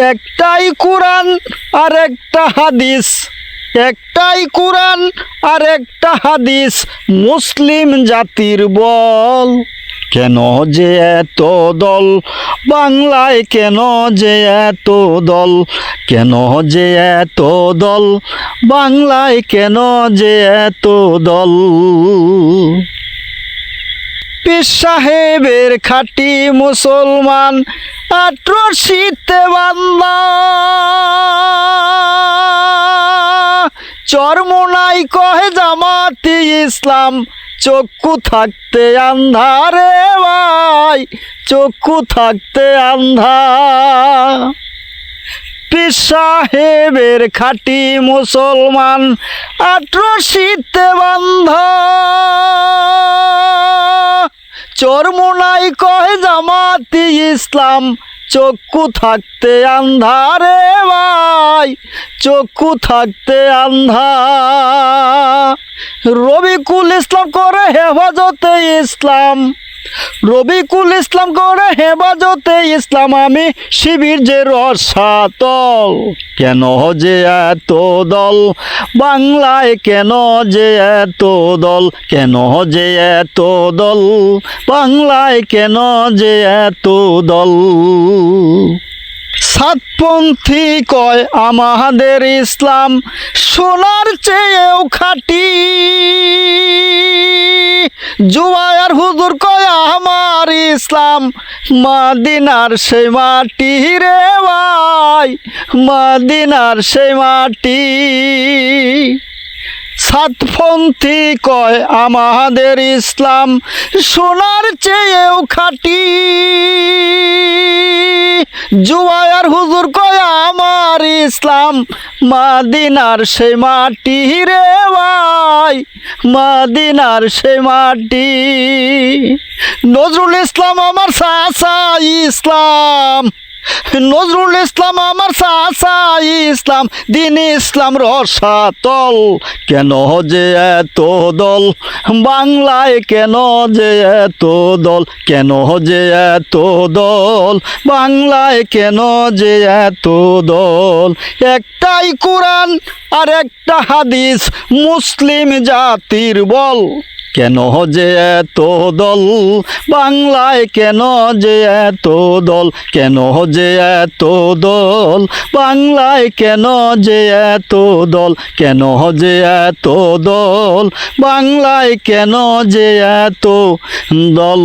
একটাই কোরআন আর একটা হাদিস। একটাই কোরআন আর একটা হাদিস। মুসলিম জাতির বল। কেন যে এত দল? বাংলায় কেন যে এত দল? কেন যে এত দল? বাংলায় কেন যে এত দল? পীর সাহেবের খাঁটি মুসলমান আট্র শীতে বান্দা চরমোনাই কহে জামাতি ইসলাম, চক্ষু থাকতে আন্ধারে ভাই, চক্ষু থাকতে আন্ধা। সাহেবের খাঁটি মুসলমান আট্র শীতে বান্ধা। চরমোনাই কয় জামাতি ইসলাম, চক্ষু থাকতে আন্ধারে ভাই, চক্ষু থাকতে আন্ধা রবিকুল ইসলাম করে হেফাজতে ইসলাম। রবিকুল ইসলাম করে হেফাজতে ইসলাম আমি শিবির যে রসাতল। কেন যে এত দল? বাংলায় কেন যে এত দল? কেন যে এত দল? বাংলায় কেন যে এত দল? সাতপন্থী কয় আমাদের ইসলাম, সোনার চেয়েও খাটি। ইসলাম মাদিনার সেই মাটি রে ভাই, মাদিনার সেই মাটি। সাতপন্থী কয়, আমাদের ইসলাম সোনার চেয়েও খাটি। জুয়ার হুজুর আমার ইসলাম, মাদিনার সে মাটি রে ভাই, মাদিনার সে মাটি। নজরুল ইসলাম আমার সাসা ইসলাম। নজরুল ইসলাম আমার সাসা ইসলাম, দিন ইসলাম রসাতল কেন যে এত দল? বাংলায় কেন যে এত দল? কেন যে এত দল? বাংলায় কেন যে এত দল? একটাই কোরআন আর একটা হাদিস, মুসলিম জাতির বল। কেন যে এত দল? বাংলায় কেন যে এত দল? কেন যে এত দল? বাংলায় কেন যে এত দল? কেন যে এত দল? বাংলায় কেন যে এত দল?